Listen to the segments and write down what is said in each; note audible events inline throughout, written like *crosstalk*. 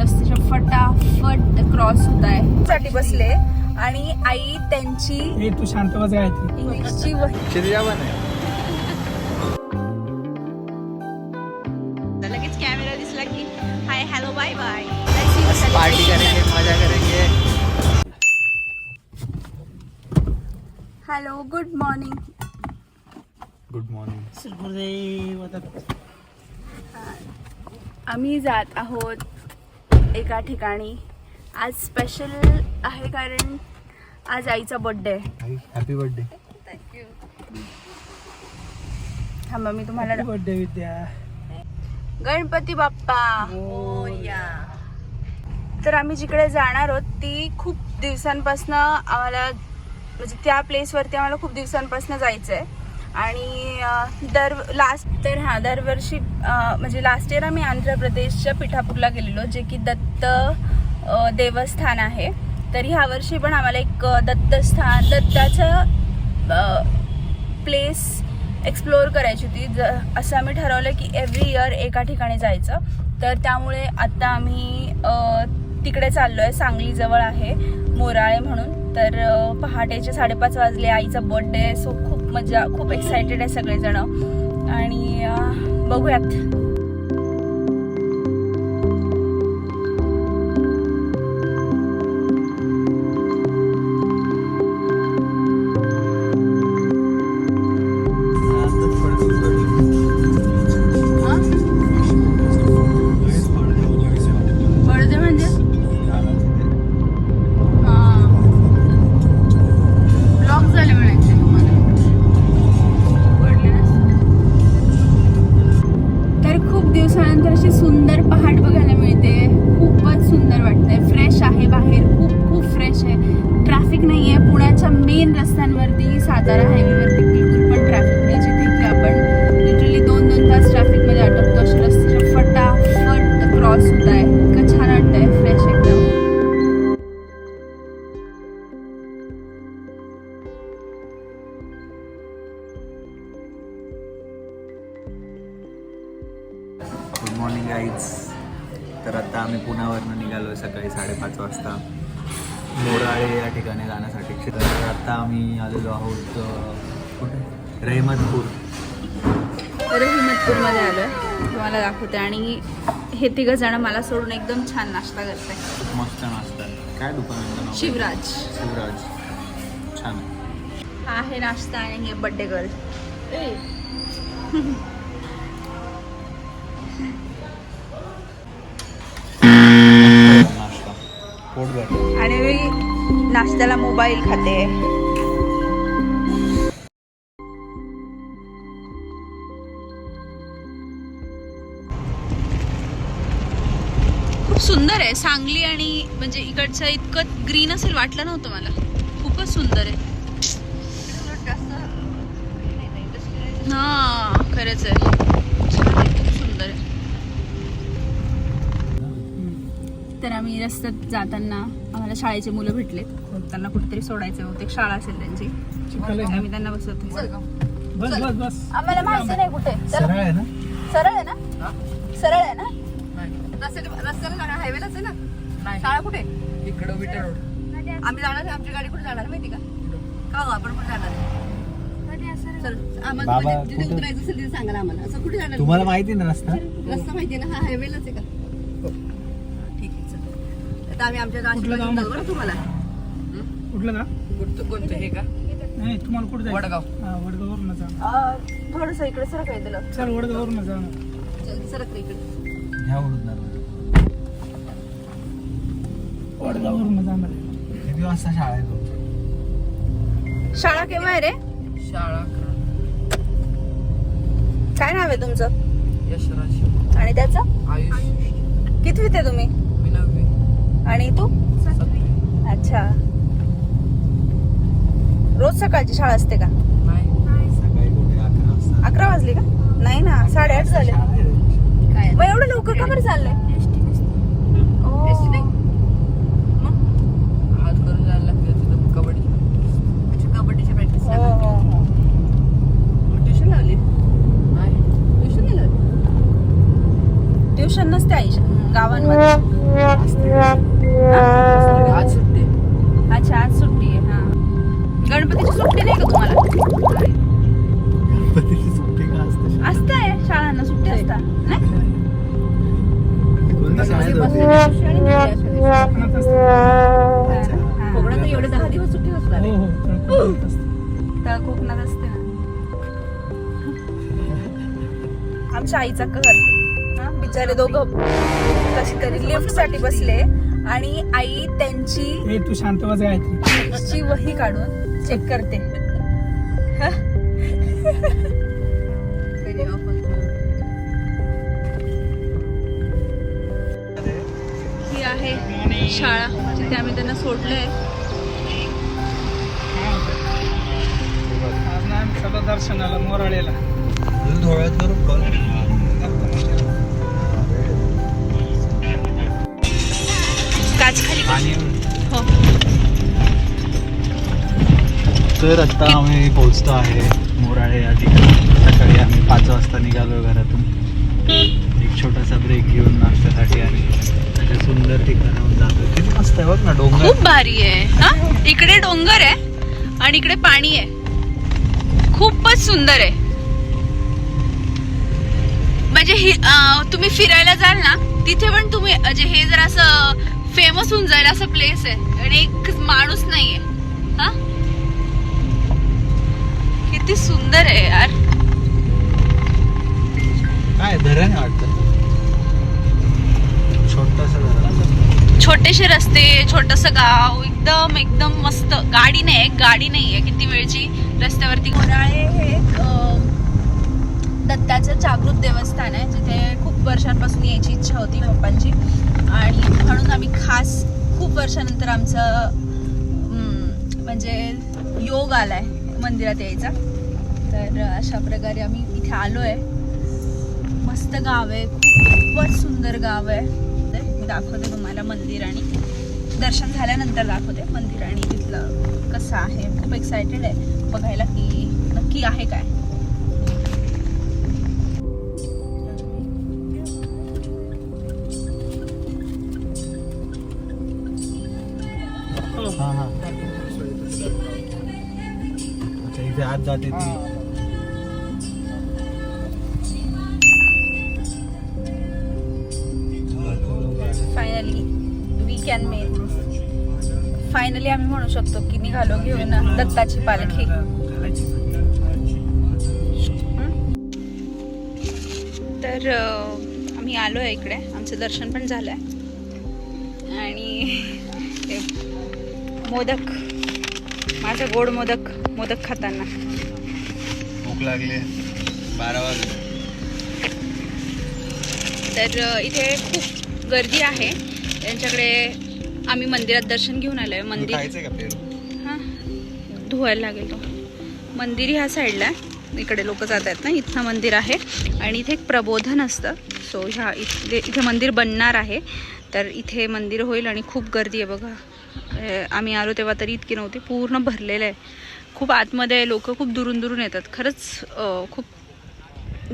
रस्त्याच्या फटाफट क्रॉस होत आहे. साठी बसले. आणि आई त्यांची तू शांत इंग्लिशची लगेच कॅमेरा दिसला की hi hello bye bye party करेंगे मजा करेंगे. Hello good morning good morning आम्ही जात आहोत एका ठिकाणी. आज स्पेशल आहे कारण आज आईचा बर्थडे आहे हॅपी बर्थडे थांबा मी तुम्हाला बर्थडे विद्या. गणपती बाप्पा. तर आम्ही जिकडे जाणार आहोत ती खूप दिवसांपासनं आम्हाला म्हणजे त्या प्लेसवरती आम्हाला खूप दिवसांपासनं जायचं आहे आणि दर लास्ट तर हां दरवर्षी म्हणजे लास्ट इयर आम्ही आंध्र प्रदेशच्या पिठापूरला गेलेलो जे की दत्त देवस्थान आहे. तर ह्या वर्षी पण आम्हाला एक दत्तस्थान दत्ताचं प्लेस एक्सप्लोअर करायची होती. ज असं आम्ही ठरवलं की एव्हरी इयर एका ठिकाणी जायचं. तर त्यामुळे आत्ता आम्ही तिकडे चाललो आहे सांगलीजवळ आहे मोराळे म्हणून. तर पहाटेचे साडेपाच वाजले आईचा बर्थडे सो खूप मजा खूप एक्सायटेड आहे सगळेजण. आणि बघूयात. दाखवते आणि हे तिघं जण मला सोडून एकदम छान नाश्ता करत मस्त नाश्ता. काय दुकानाचं नाव? शिवराज. शिवराज. छान. आहे. हा आहे नाश्ता आणि हे बड्डे गर्ल आणि मी नाश्त्याला मोबाईल खाते. सांगली आणि म्हणजे इकडचं इतकं ग्रीन असेल वाटलं नव्हतं मला. खूपच सुंदर आहे. हा खरंच आहे. छान आहे, खूप सुंदर आहे. तर आम्ही रस्त्यात जाताना आम्हाला शाळेचे मुलं भेटलेत त्यांना कुठेतरी सोडायचं होते. एक शाळा असेल त्यांची. आम्ही त्यांना बसवतो. ना? बस बस बस. आम्हाला माहिती नाही कुठे. सरळ आहे ना? सरळ आहे ना? सरळ आहे ना? रस्त्याला हायवेलाच आहे ना? शाळा कुठे? इकडं विटर रोड. आम्ही जाणार आहे. आमची गाडी कुठे जाणार आहे माहिती का? का हो, आपण कुठे जाणार आहे? चल, आम्हाला बाबा, जिथे- जिथे कुठं? उतरायचं असेल तिथे सांगा ना आम्हाला. असं कुठे जाणार तुम्हाला माहिती ना रस्ता? रस्ता माहिती आहे ना? हा हायवेलाच आहे का? ठीक आहे चल. आता आम्ही आमच्या कुठलं गाव? जाऊ बरं तुम्हाला. कुठलं का कोणतं हे का? नाही तुम्हाला कुठं जायचं? वडगाव. हा वडगाववरून जा. थोडस इकडे सर काय दिलं चल वडगाववरून जा. ना. चल सरक रे इकडे. ह्या वडगाववरून जाणार आहे. किती वाजता शाळा आहे तुमची शाळा केव्हा आहे रे? शाळा काय नाव आहे तुमचं? यशराज आणि त्याचं? आयुष. कितवीत आहे तुम्ही? मी नववी. आणि तू? अच्छा. रोज सकाळची शाळा असते का? नाही. सकाळी कुठे? अकरा वाजता. अकरा वाजली का? नाही ना साडेआठ झाले. शाळा आहे. काय मग एवढं लवकर का बरं चाललंय? ओ. एसटी नाही? हात करून जायला लागते तिथं कबड्डी अच्छा कबड्डीची प्रॅक्टिस हो हो हो ट्युशन ट्युशन नसते आईच्या गावांमध्ये आज सुट्टी अच्छा आज सुट्टी आहे हा गणपतीची सुट्टी नाही का तुम्हाला गणपतीची सुट्टी का असते असते शाळांना सुट्टी असतात? कोकणात. हा. एवढे दहा दिवस सुट्टी असणार हो आहे. हो कोकणात असते. तळ कोकणात असते ना आमच्या आईचा कहर हा, बिचारे दोघं कशी तरी लिफ्टसाठी बसले आणि आई त्यांची ए तू शांत ची वही काढून चेक करते. ही? आहे शाळा जिथे आम्ही त्यांना सोडलंय. दर्शनाला मोराळेला. अजून थोड्या काच खाली आणि हो. तर आता आम्ही पोहोचतो आहे मोराळे या ठिकाणी. सकाळी आम्ही पाच वाजता निघालो घरातून. एक छोटासा ब्रेक घेऊन नाश्त्यासाठी आणि त्या सुंदर ठिकाणाहून जातो किती मस्त आहे बघ ना डोंगर. खूप भारी आहे. हा? इकडे डोंगर आहे आणि इकडे पाणी आहे. खूपच सुंदर आहे. म्हणजे ही तुम्ही फिरायला जाल ना तिथे पण तुम्ही म्हणजे हे जर असं फेमस होऊन जाईल असं प्लेस आहे. आणि एक माणूस नाहीये. हा? किती सुंदर आहे यार. काय धरण आहे वाटतं? छोटस रस्ते छोटस गाव एकदम एकदम मस्त. गाडी नाही एक गाडी नाही आहे किती वेळची रस्त्यावरती घोराळे हे एक, दत्ताचं जागृत देवस्थान आहे. जिथे खूप वर्षांपासून यायची इच्छा होती पप्पांची. आणि म्हणून आम्ही खास खूप वर्षानंतर आमचं म्हणजे योग आलाय मंदिरात यायचा. तर अशा प्रकारे आम्ही इथे आलो आहे मस्त गाव आहे खूपच सुंदर गाव आहे. तर मी दाखवते तुम्हाला मंदिर आणि दर्शन झाल्यानंतर दाखवते मंदिर आणि तिथलं कसं आहे. खूप एक्सायटेड आहे बघायला की नक्की आहे काय. जाते ती. Finally we can make finally आम्ही म्हणू शकतो की निघालो घेऊन दत्ताची पालखी. तर आम्ही आलो आहे इकडे. आमचं दर्शन पण झालं आहे आणि मोदक. माझा गोड मोदक मोदक खाताना. भूक लागली. बारा वाजले. तर इथे खूप गर्दी आहे. त्यांच्याकडे आम्ही मंदिरात दर्शन घेऊन आलोय. मंदिर हां? धुवायला लागेल तो. मंदिर ह्या साईडला आहे इकडे लोक जात आहेत ना इथं मंदिर आहे. आणि इथे एक प्रबोधन असतं. सो ह्या इथे इथे मंदिर बनणार आहे. तर इथे मंदिर होईल आणि खूप गर्दी आहे बघा. आम्ही आलो तेव्हा तरी इतकी नव्हती. पूर्ण भरलेलं आहे. खूप आतमध्ये लोक खूप दुरून दुरून येतात. खरंच खूप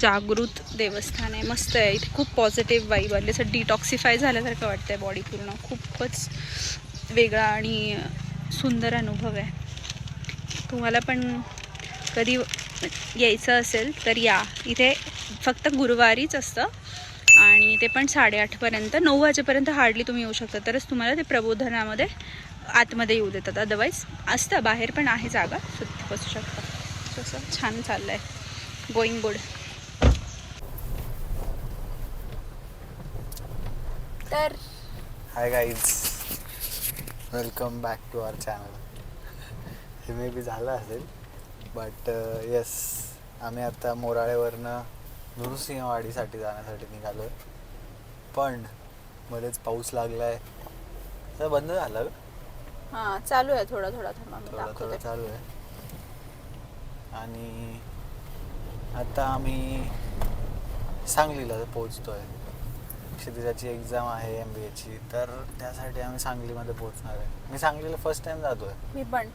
जागृत देवस्थान आहे. मस्त आहे. इथे खूप पॉझिटिव्ह वाईब आली. असं डिटॉक्सिफाय झाल्यासारखं वाटतं आहे बॉडी पूर्ण. खूपच वेगळा आणि सुंदर अनुभव आहे. तुम्हाला पण कधी यायचं असेल तर या. इथे फक्त गुरुवारीच असतं. आणि ते पण साडेआठपर्यंत नऊ वाजेपर्यंत हार्डली तुम्ही येऊ शकता. तरच तुम्हाला ते प्रबोधनामध्ये आतमध्ये येऊ देतात. अदरवाईज असतं. बाहेर पण आहे जागा. सो बसू शकता. तसं छान चाललं आहे गोईंग गुड तर hi guys welcome back to our channel हे मे बी झालं असेल बट येस uh, आम्ही आता मोराळेवरनं नृसिंहवाडीसाठी जाण्यासाठी निघालो. आहे पण मध्येच पाऊस लागला आहे तर बंद झालं? हां चालू आहे थोडा थोडा थोडा. मी थोडा थोडा दाखवते चालू आहे. आणि आता आम्ही सांगलीला पोहोचतो आहे क्षितिजाची एक्झाम आहे एम बी एची तर त्यासाठी आम्ही सांगलीमध्ये पोहोचणार आहे. मी सांगलीला फर्स्ट टाइम जातोय. मी पण.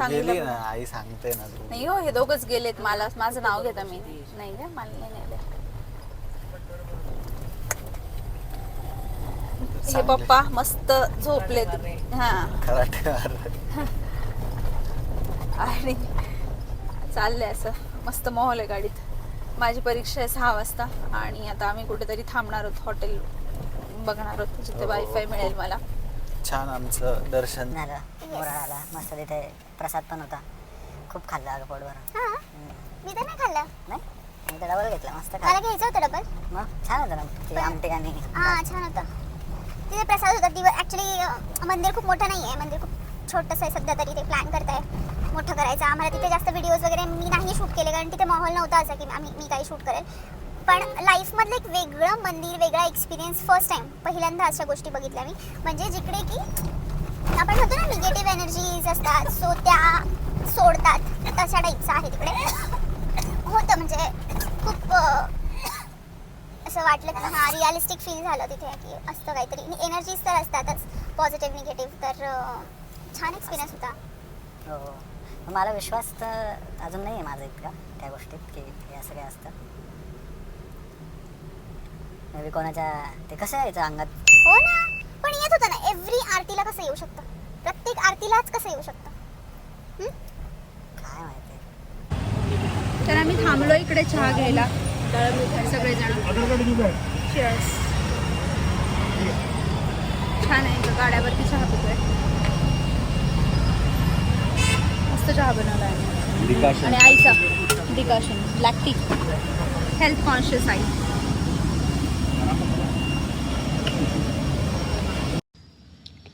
गेली ना आई सांगते ना तू. नाही हो हे दोघच गेलेत. मला माझं नाव घेता मी. नाही का मला नाही नेलं हे पप्पा मस्त झोपलेत. हा. आणि चाललंय असं. मस्त माहोल आहे गाडीत. माझी परीक्षा आहे सहा वाजता. आणि आता आम्ही कुठेतरी थांबणार आहोत. हॉटेल बघणार आहोत. जिथे वायफाय मिळेल मला. छान आमचं दर्शन. झालं. मस्त तिथे प्रसाद पण होता. खूप खाल्लं अगं पोटभर. हा मी तर नाही खाल्लं. नाही? मी तर डबल घेतला. मस्त मला खाल्लं घ्यायचं होतं डबल मग? छान होतं ना. ते आमटे आणि हा छान होतं. तिथे प्रसाद होता. दिवस ॲक्च्युली मंदिर खूप मोठं नाही आहे मंदिर खूप छोटंसं आहे सध्या तरी. ते प्लॅन करताय. मोठं करायचं. आम्हाला तिथे जास्त व्हिडिओज वगैरे मी नाही शूट केले. कारण तिथे माहोल नव्हता असं की आम्ही मी काही शूट करेल. पण लाईफमधलं एक वेगळं मंदिर वेगळा एक्सपिरियन्स फर्स्ट टाईम पहिल्यांदा अशा गोष्टी बघितल्या मी. म्हणजे जिकडे की आपण म्हणतो ना निगेटिव्ह एनर्जीज असतात सो त्या सोडतात. तशा टाईपचं आहे तिकडे होतं म्हणजे खूप असं वाटलं की हा रिअलिस्टिक फील झालं तिथे की असतं काहीतरी. एनर्जीज तर असतातच. पॉझिटिव्ह निगेटिव्ह तर छान एक्सपिरियन्स होता. हो, हो मला विश्वास तर अजून नाही आहे माझा इतका त्या गोष्टीत की हे असं काय असतं. मे बी कोणाच्या ते कसं यायचं अंगात हो ना. पण येत होतं ना एव्हरी आरतीला कसं येऊ शकतं? प्रत्येक आरतीलाच कसं येऊ शकतं? हं? काय माहिती. तर आम्ही थांबलो इकडे चहा घ्यायला. सगळेजण. Cheers. छान आहे इथं गाड्यावरती चहा पितोय. मस्त चहा बनवला आहे. आणि आईचा decoction. Black tea health conscious आई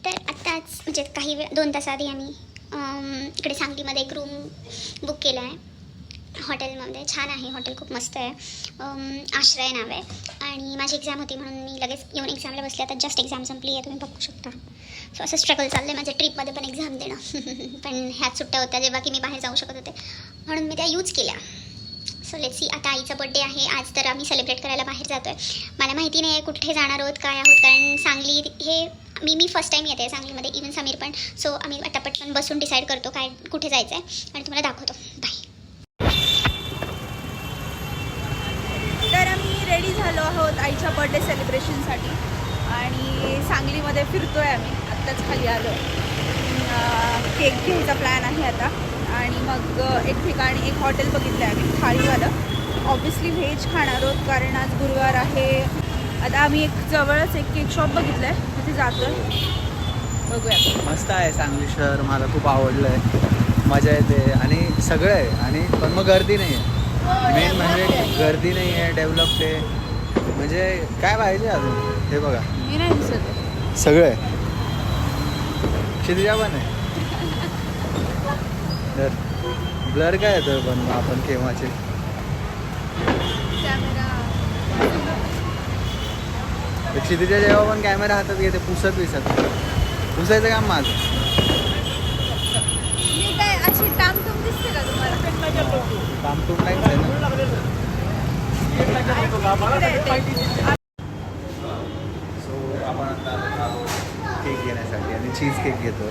तर आत्ताच म्हणजे काही वेळ दोन तास आधी आम्ही इकडे सांगलीमध्ये एक रूम बुक केला आहे. हॉटेलमध्ये. छान आहे हॉटेल खूप मस्त आहे. आश्रय नाव आहे. आणि माझी एक्झाम होती म्हणून मी लगेच येऊन एक्झामला बसले. आता जस्ट एक्झाम संपली आहे तुम्ही बघू शकता. सो असं स्ट्रगल चाललं आहे माझ्या ट्रिपमध्ये पण एक्झाम देणं. *laughs* पण ह्याच सुट्ट्या होत्या जेव्हा की मी बाहेर जाऊ शकत होते. म्हणून मी त्या यूज केल्या. सो लेट सी आता आईचा बड्डे आहे. आज तर आम्ही सेलिब्रेट करायला बाहेर जातो आहे मला माहिती नाही आहे कुठे जाणार आहोत काय आहोत. कारण सांगली हे मी मी फर्स्ट टाईम येते सांगलीमध्ये इवन समीर पण. सो आम्ही आता पटकन बसून डिसाईड करतो काय कुठे जायचं आहे आणि तुम्हाला दाखवतो. बाय तर आम्ही रेडी झालो आहोत आईच्या बर्थडे सेलिब्रेशनसाठी आणि सांगलीमध्ये फिरतो आहे आम्ही. आत्ताच खाली आलो केक घ्यायचा प्लॅन आहे आता. आणि मग एक ठिकाणी एक हॉटेल बघितलं आहे आम्ही थाळीवालं. ऑब्विसली व्हेज खाणार आहोत कारण आज गुरुवार आहे. आता आम्ही एक जवळच एक केक शॉप बघितलं आहे बघूया मस्त आहे सांगली शहर मला खूप आवडलं आहे मजा येते. आणि सगळं आहे. आणि पण मग गर्दी नाही आहे. मेन म्हणजे गर्दी नाही आहे डेव्हलप्ड आहे. म्हणजे काय पाहिजे अजून? हे बघा. मी नाही दिसत. सगळं आहे. क्षितिजा पण आहे. तर ब्लर काय येतं पण आपण केव्हाचे? तर क्षितिजा जेव्हा पण कॅमेरा हातात घेते पुसत विसत पुसायचं काम माझं. ना. सो आपण आता केक घेण्यासाठी आणि चीज केक घेतो.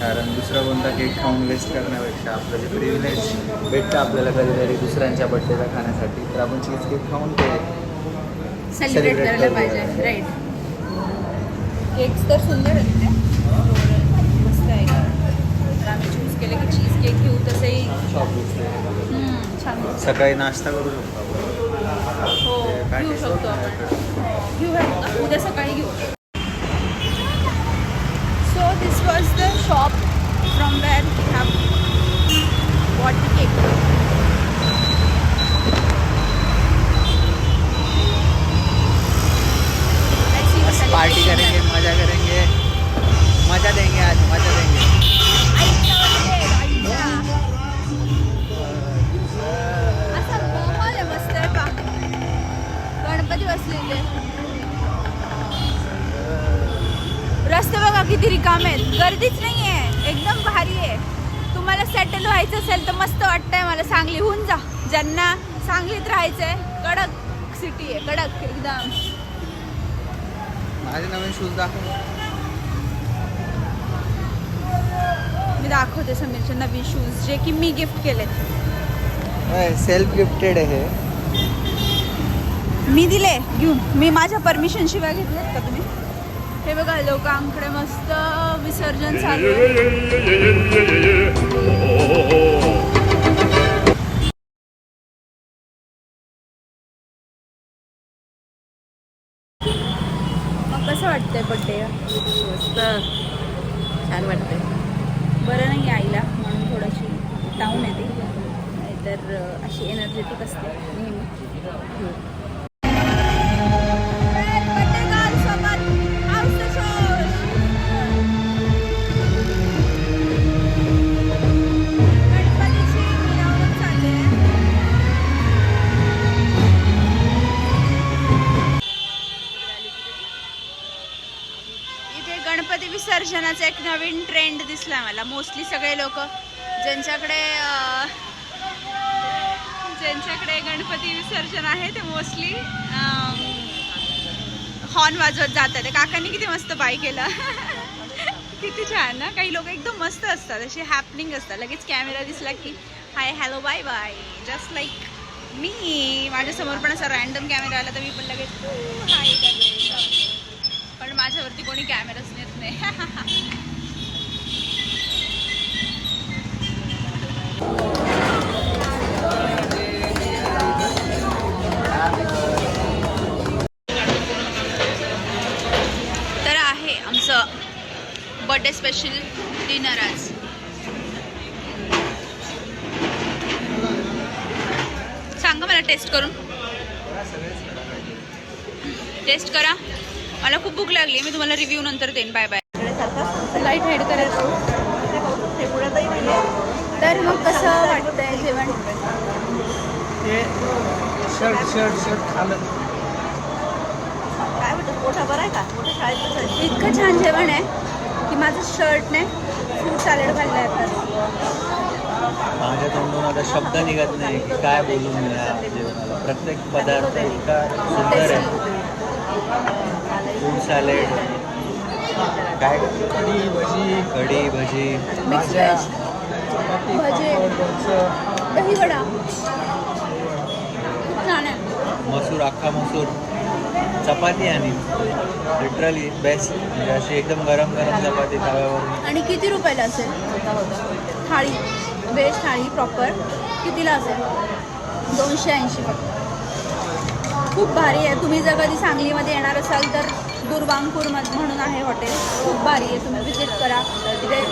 कारण दुसरा कोणता केक खाऊन वेस्ट करण्यापेक्षा आपलं जे प्रिव्हिलेज भेटतं आपल्याला कधीतरी दुसऱ्यांच्या बड्डेला खाण्यासाठी तर आपण चीज केक खाऊन ते सेलिब्रेट करायला करू. पाहिजे राईट केक्स तर सुंदर आहेत ते. मस्त आहे. तर आम्ही चूज केलं की चीज केक घेऊ तसंही. छान. सकाळी नाश्ता करू शकतो हो ते घेऊ शकतो आपण. घेऊया? उद्या सकाळी घेऊ. सेटल व्हायचं असेल तर मस्त वाटतंय मला. सांगली होऊन जा. ज्यांना सांगलीत राहायचंय कडक सिटी आहे कडक एकदम. माझे नवीन शूज दाखव. मी दाखवते समीरचे नवीन शूज जे की मी गिफ्ट केलेत. सेल्फ गिफ्टेड आहे मी दिले घेऊन. मी माझ्या परमिशन शिवाय घेतलेत का तुम्ही? हे बघा लोकांकडे मस्त विसर्जन चालू आहे कसं वाटतंय बड्डे मस्त. छान वाटतंय. बरं नाही आईला म्हणून थोडीशी डाऊन येते तर अशी एनर्जेटिक असते. नेहमी दर्शनाचा एक नवीन ट्रेंड दिसला मला. मोस्टली सगळे लोक ज्यांच्याकडे ज्यांच्याकडे गणपती विसर्जन आहे ते मोस्टली हॉर्न वाजवत जातात. ते काकांनी किती मस्त बाय केलं. *laughs* किती छान ना. काही लोक एकदम मस्त असतात. असे हॅपनिंग असतात. लगेच कॅमेरा दिसला की hi hello bye bye just like मी माझ्यासमोर पण असा रॅन्डम कॅमेरा आला तर मी पण लगेच हाय करते माझ्यावरती कोणी कॅमेराच नेत नाही. *laughs* मी तुम्हाला रिव्ह्यू नंतर देईन. बाय बाय लाइट हेड करायचं. तर मग कसं वाटतंय जेवण? शर्ट शर्ट शर्ट खालं काय वाटतं मोठा बरं आहे का? मोठ्या शाळेत इतकं छान जेवण आहे की माझं शर्टने फ्रूट सॅलड खाल्लं आहे. माझ्या तोंडून आता शब्द निघत नाही की काय बोलू मी या जेवणाला. प्रत्येक पदार्थ इतका सुंदर आहे. फ्रूट सॅलेड काय कढी भजी कढी भजी. मिक्स भाज्या. व्हेज चपाती भजे. पापड लोणचं दही वडा खूप छान आहे. मसूर अख्खा मसूर. चपाती आणि लिटरली बेस्ट म्हणजे अशी एकदम गरम गरम चपाती तव्यावर आणि किती रुपयाला असेल? थाळी. व्हेज थाळी प्रॉपर कितीला असेल? दोनशे ऐंशी फक्त. खूप भारी आहे. तुम्ही जर कधी सांगलीमध्ये येणार असाल तर दुर्वांगपूर म्हणून आहे हॉटेल. खूप भारी आहे. तुम्ही विजिट करा. तिथे